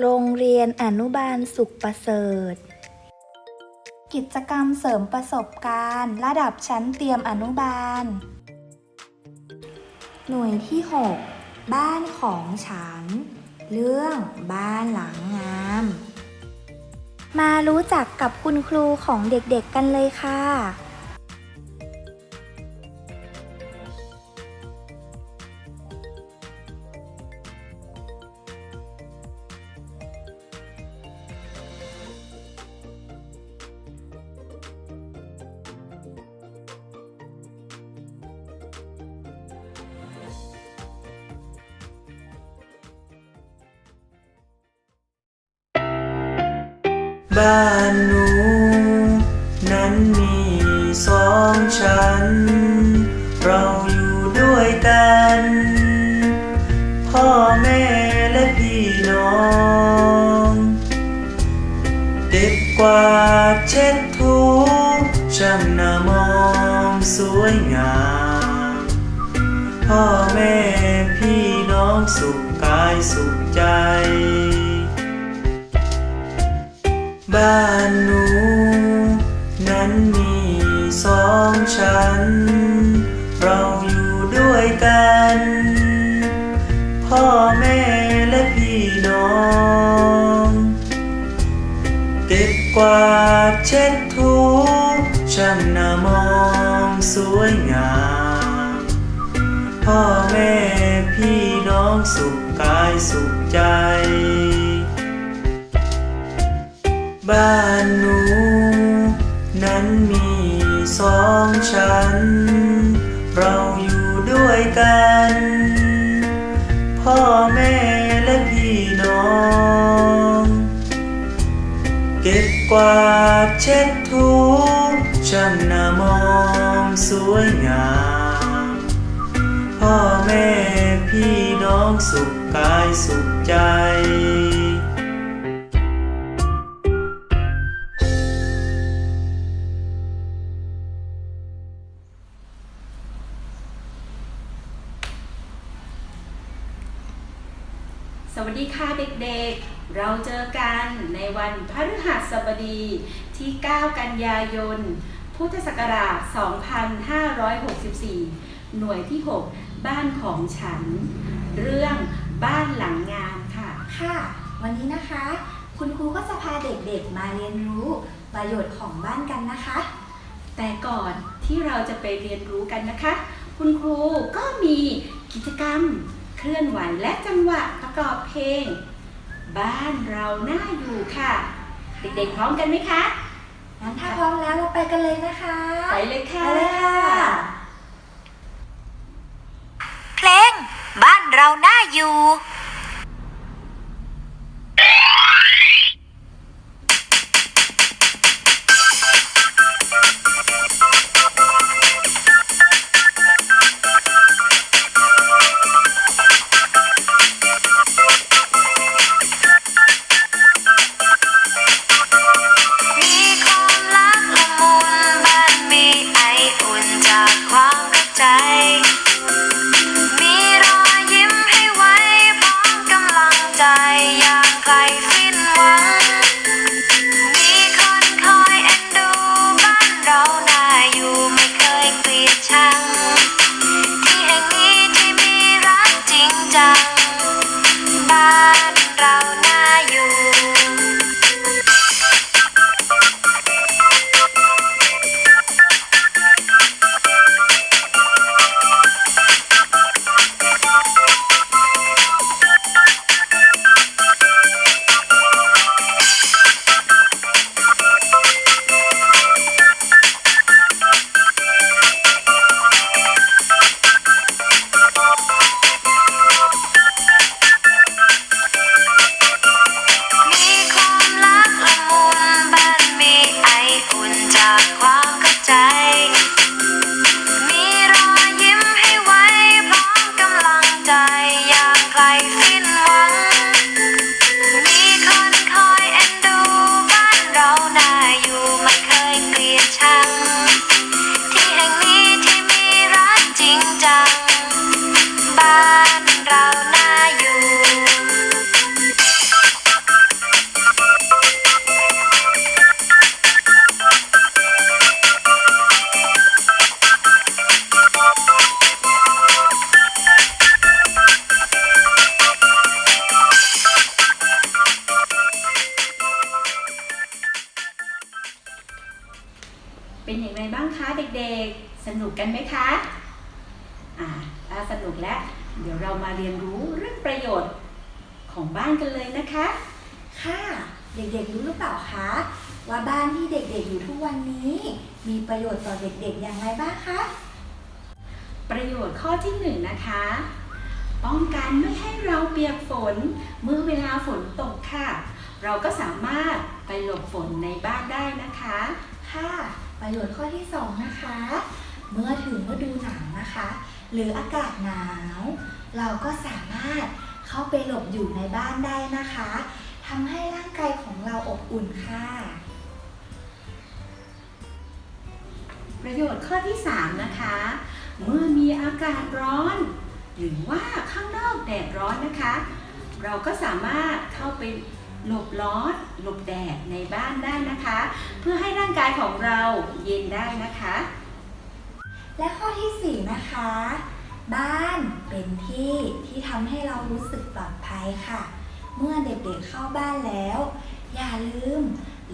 โรงเรียนอนุบาลสุขประเสริฐ กิจกรรมเสริมประสบการณ์ ระดับชั้นเตรียมอนุบาล หน่วยที่ 6 บ้านของฉัน เรื่องบ้านหลังงาม มารู้จักกับคุณครูของเด็กๆกันเลยค่ะ บ้านหนูนั้นมีสองชั้น เราอยู่ด้วยกัน พ่อแม่และพี่น้องเก็บกวาดเช็ดถูช่างน่ามองสวยงาม พ่อแม่พี่น้องสุขกายสุขใจ บ้านหนู นั้นมีสองชั้น เราอยู่ด้วยกัน พ่อแม่และพี่น้อง เก็บกวาดเช็ดถูช่างน่ามองสวยงาม พ่อแม่พี่น้องสุขกายสุขใจ บ้านหนู นั้นมีสองชั้น เราอยู่ด้วยกัน พ่อแม่และพี่น้อง เก็บกวาดเช็ดถูช่างนามองสวยงาม พ่อแม่พี่น้องสุขกายสุขใจ กันในวันพฤหัสบดีที่ 9 กันยายน พุทธศักราช 2564 หน่วยที่ 6 บ้านของฉัน เรื่องบ้านหลังงามค่ะ ค่ะ วันนี้นะคะ คุณครูก็จะพาเด็กๆมาเรียนรู้ประโยชน์ของบ้านกันนะคะ แต่ก่อนที่เราจะไปเรียนรู้กันนะคะ คุณครูก็มีกิจกรรมเคลื่อนไหวและจังหวะประกอบเพลง บ้านเราน่าอยู่ค่ะ เด็กๆพร้อมกันไหมคะงั้นถ้าพร้อมแล้วเราไปกันเลยนะคะไปเลยค่ะไปเลยค่ะเพลงบ้านเราน่าอยู่ time. เดี๋ยวเรามาเรียนรู้เรื่องประโยชน์ของบ้านกันเลยนะคะ ค่ะ เด็กๆรู้หรือเปล่าคะ ว่าบ้านที่เด็กๆอยู่ทุกวันนี้ มีประโยชน์ต่อเด็กๆอย่างไรบ้างคะ ประโยชน์ข้อที่หนึ่งนะคะ ป้องกันไม่ให้เราเปียกฝน เมื่อเวลาฝนตกค่ะ เราก็สามารถไปหลบฝนในบ้านได้นะคะ ค่ะ ประโยชน์ข้อที่สองนะคะ เมื่อถึงฤดูหนาวนะคะ หรืออากาศหนาว เราก็สามารถเข้าไปหลบอยู่ในบ้านได้นะคะทำให้ร่างกายของเราอบอุ่นค่ะ ประโยชน์ข้อที่ 3 นะคะ เมื่อมีอากาศร้อน หรือว่าข้างนอกแดดร้อนนะคะ เราก็สามารถเข้าไปหลบร้อนหลบแดดในบ้านได้นะคะ เพื่อให้ร่างกายของเราเย็นได้นะคะ และข้อที่ 4 นะคะ บ้านเป็นที่ที่ทำให้เรารู้สึกปลอดภัยค่ะ เมื่อเด็กๆเข้าบ้านแล้ว อย่าลืม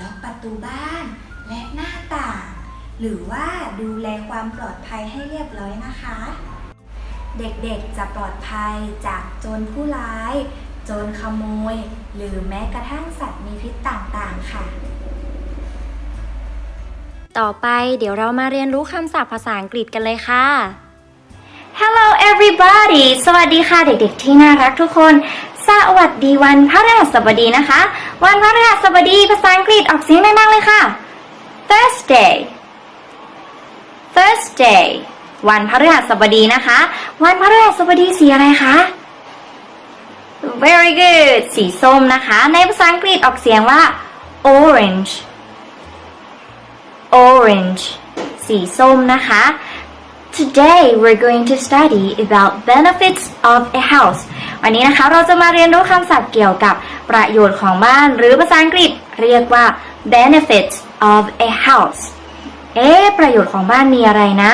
ล็อกประตูบ้านและหน้าต่าง หรือว่าดูแลความปลอดภัยให้เรียบร้อยนะคะ เด็กๆจะปลอดภัยจากโจรผู้ร้าย โจรขโมย หรือแม้กระทั่งสัตว์มีพิษต่างๆค่ะ ต่อไปเดี๋ยวเรามาเรียนรู้คำศัพท์ภาษาอังกฤษกันเลยค่ะ Hello everybody สวัสดีค่ะเด็กๆ ที่น่ารักทุกคน สวัสดีวันพฤหัสบดีนะคะ วันพฤหัสบดีภาษาอังกฤษออกเสียงดังๆเลยค่ะ Thursday Thursday วันพฤหัสบดีนะคะ วันพฤหัสบดีสีอะไรคะ Very good สีส้มนะคะ ในภาษาอังกฤษออกเสียงว่า orange orange สีส้มนะคะ Today we're going to study about benefits of a house วันนี้นะคะเราจะมาเรียนรู้คำศัพท์เกี่ยวกับประโยชน์ของบ้าน หรือภาษาอังกฤษเรียกว่า benefits of a house เอ๊ประโยชน์ของบ้านมีอะไรนะ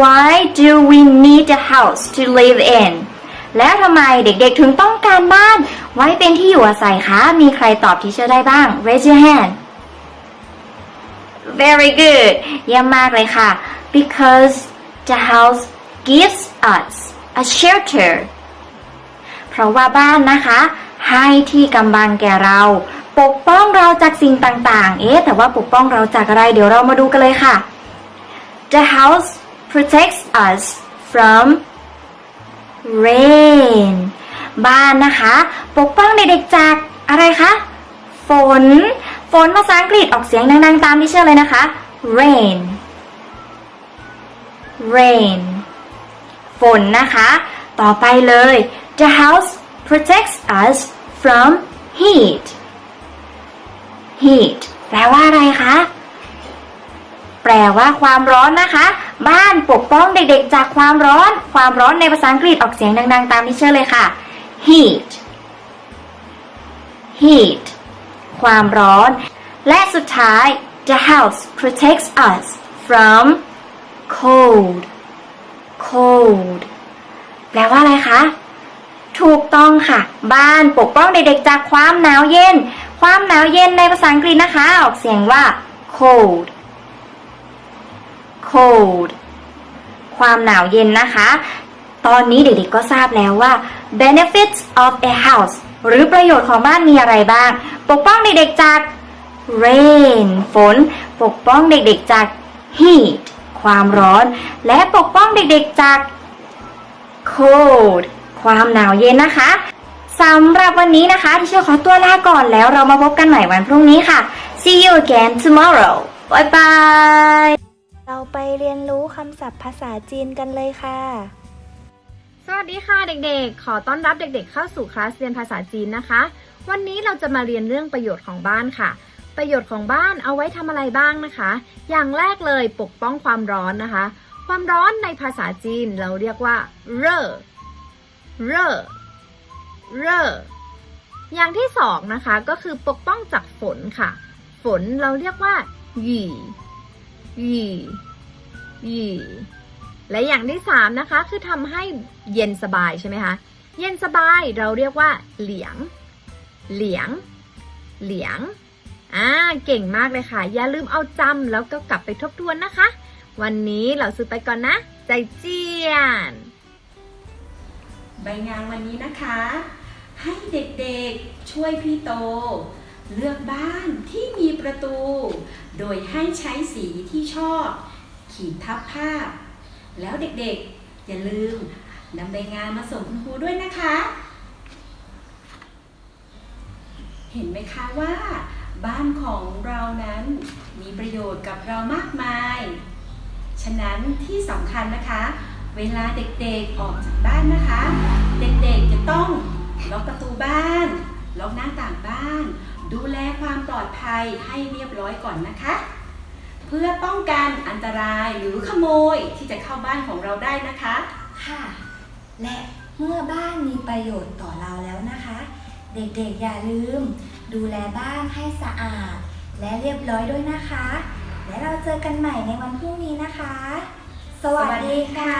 Why do we need a house to live in แล้วทำไมเด็กๆถึงต้องการบ้าน ไว้เป็นที่อยู่อาศัยคะ มีใครตอบที่เชื่อได้บ้าง Raise your hand Very good เยี่ยมมากเลยค่ะ because the house gives us a shelter เพราะว่าบ้านนะคะ ให้ที่กำบังแก่เรา ปกป้องเราจากสิ่งต่างๆ เอ๊ะ แต่ว่าปกป้องเราจากอะไร เดี๋ยวเรามาดูกันเลยค่ะ The house protects us from rain บ้านนะคะ ปกป้องเด็กๆจากอะไรคะ ฝน ฝนภาษาอังกฤษออกเสียงดังๆ ตามที่เชื่อเลยนะคะ rain rain ฝนนะคะ ต่อไปเลย the house protects us from heat heat แปลว่าอะไรคะ แปลว่าความร้อนนะคะ บ้านปกป้องเด็กๆ จากความร้อน ความร้อนในภาษาอังกฤษออกเสียงดังๆ ตามที่เชื่อเลยค่ะ heat heat ความร้อน และสุดท้าย the house protects us from cold cold แปลว่าอะไรคะ ถูกต้องค่ะ บ้านปกป้องเด็กๆจากความหนาวเย็น ความหนาวเย็นในภาษาอังกฤษนะคะ ออกเสียงว่า cold cold ความหนาวเย็นนะคะ ตอนนี้เด็กๆก็ทราบแล้วว่า benefits of a house หรือประโยชน์ของบ้านมีอะไรบ้าง ปกป้องเด็กๆจาก rain ฝน ปกป้องเด็กๆจาก heat ความร้อน และปกป้องเด็กๆจาก cold ความหนาวเย็นนะคะสำหรับวันนี้นะคะที่เชื่อขอตัวลาก่อนแล้วเรามาพบกันใหม่วันพรุ่งนี้ค่ะ see you again tomorrow bye bye เราไปเรียนรู้คำศัพท์ภาษาจีนกันเลยค่ะ สวัสดีค่ะเด็กๆ ขอต้อนรับเด็กๆ เข้าสู่คลาสเรียนภาษาจีนนะคะ วันนี้เราจะมาเรียนเรื่องประโยชน์ของบ้านค่ะ ประโยชน์ของบ้านเอาไว้ทำอะไรบ้างนะคะ อย่างแรกเลยปกป้องความร้อนนะคะ ความร้อนในภาษาจีนเราเรียกว่า เร่อ เร่อ เร่อ อย่างที่สองนะคะก็คือปกป้องจากฝนค่ะ ฝนเราเรียกว่าหยี่หยี่หยี่ และอย่างที่สามนะคะ คือทำให้เย็นสบายใช่ไหมคะ เย็นสบายเราเรียกว่า เหลียง เหลียง เหลียง อ่า เก่งมากเลยค่ะ อย่าลืมเอาจำแล้วก็กลับไปทบทวนนะคะ วันนี้เราซื้อไปก่อนนะ ใจเจียน ใบงานวันนี้นะคะ ให้เด็กๆช่วยพี่โต เลือกบ้านที่มีประตู โดยให้ใช้สีที่ชอบ ขีดทับภาพ แล้วเด็กๆ อย่าลืมนำใบงานมาส่งคุณครูด้วยนะคะ เห็นไหมคะว่า บ้านของเรานั้นมีประโยชน์กับเรามากมาย ฉะนั้นที่สำคัญนะคะ เวลาเด็กๆออกจากบ้านนะคะ เด็กๆจะต้องล็อกประตูบ้านล็อกหน้าต่างบ้าน ดูแลความปลอดภัยให้เรียบร้อยก่อนนะคะ เพื่อป้องกันอันตรายหรือขโมยที่จะเข้าบ้านของเราได้นะคะ ค่ะ และเมื่อบ้านมีประโยชน์ต่อเราแล้วนะคะ เด็กๆอย่าลืม ดูแลบ้านให้สะอาด และเรียบร้อยด้วยนะคะ และเราเจอกันใหม่ในวันพรุ่งนี้นะคะ สวัสดีค่ะ